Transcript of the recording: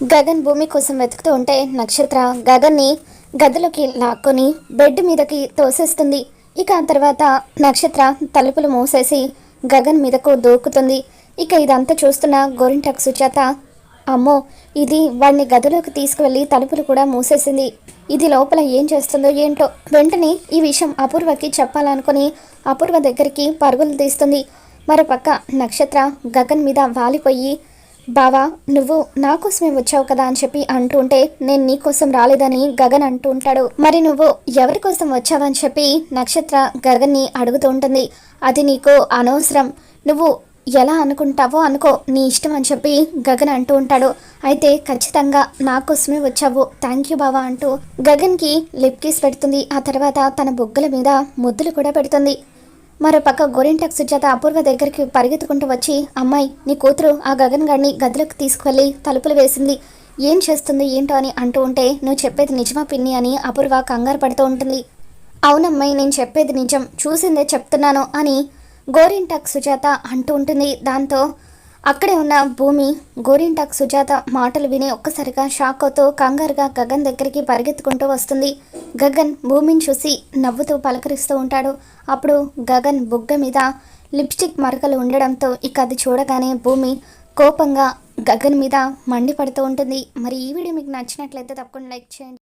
గగన్ భూమి కోసం వెతుకుతూ ఉంటే నక్షత్ర గగన్ని గదిలోకి లాక్కొని బెడ్ మీదకి తోసేస్తుంది. ఇక ఆ తర్వాత నక్షత్ర తలుపులు మూసేసి గగన్ మీదకు దూకుతుంది. ఇక ఇదంతా చూస్తున్న గోరింటాకు సుజాత అమ్మో ఇది వాడిని గదిలోకి తీసుకువెళ్ళి తలుపులు కూడా మూసేసింది. ఇది లోపల ఏం చేస్తుందో ఏంటో? వెంటనే ఈ విషయం అపూర్వకి చెప్పాలనుకుని అపూర్వ దగ్గరికి పరుగులు తీస్తుంది. మరోపక్క నక్షత్ర గగన్ మీద వాలిపోయి బావా నువ్వు నా కోసమే వచ్చావు కదా అని చెప్పి అంటూ ఉంటే నేను నీ కోసం రాలేదని గగన్ అంటూ ఉంటాడు. మరి నువ్వు ఎవరి కోసం వచ్చావని చెప్పి నక్షత్ర గగన్ని అడుగుతూ ఉంటుంది. అది నీకు అనవసరం. నువ్వు ఎలా అనుకుంటావో అనుకో నీ ఇష్టం అని చెప్పి గగన్ అంటూ ఉంటాడు. అయితే ఖచ్చితంగా నా కోసమే వచ్చావు. థ్యాంక్ యూ బావా అంటూ గగన్కి లిప్ కిస్ పెడుతుంది. ఆ తర్వాత తన బొగ్గల మీద ముద్దులు కూడా పెడుతుంది. మరో పక్క గోరింటక్ సుజాత అపూర్వ దగ్గరికి పరిగెత్తుకుంటూ వచ్చి అమ్మాయి నీ కూతురు ఆ గగన్ గారిని గదిలోకి తీసుకువెళ్ళి తలుపులు వేసింది. ఏం చేస్తుంది ఏంటో అని అంటూ ఉంటే నువ్వు చెప్పేది నిజమా పిన్ని అని అపూర్వ కంగారు పడుతూ ఉంటుంది. అవునమ్మాయి నేను చెప్పేది నిజం. చూసిందే చెప్తున్నాను అని గోరింటాక్ సుజాత అంటూ ఉంటుంది. దాంతో అక్కడే ఉన్న భూమి గోరింటాక్ సుజాత మాటలు విని ఒక్కసారిగా షాక్ అవుతూ కంగారుగా గగన్ దగ్గరికి పరిగెత్తుకుంటూ వస్తుంది. గగన్ భూమిని చూసి నవ్వుతూ పలకరిస్తూ ఉంటాడు. అప్పుడు గగన్ బుగ్గ మీద లిప్స్టిక్ మరకలు ఉండడంతో ఇక అది చూడగానే భూమి కోపంగా గగన్ మీద మండిపడుతూ ఉంటుంది. మరి ఈ వీడియో మీకు నచ్చినట్లయితే తప్పకుండా లైక్ చేయండి.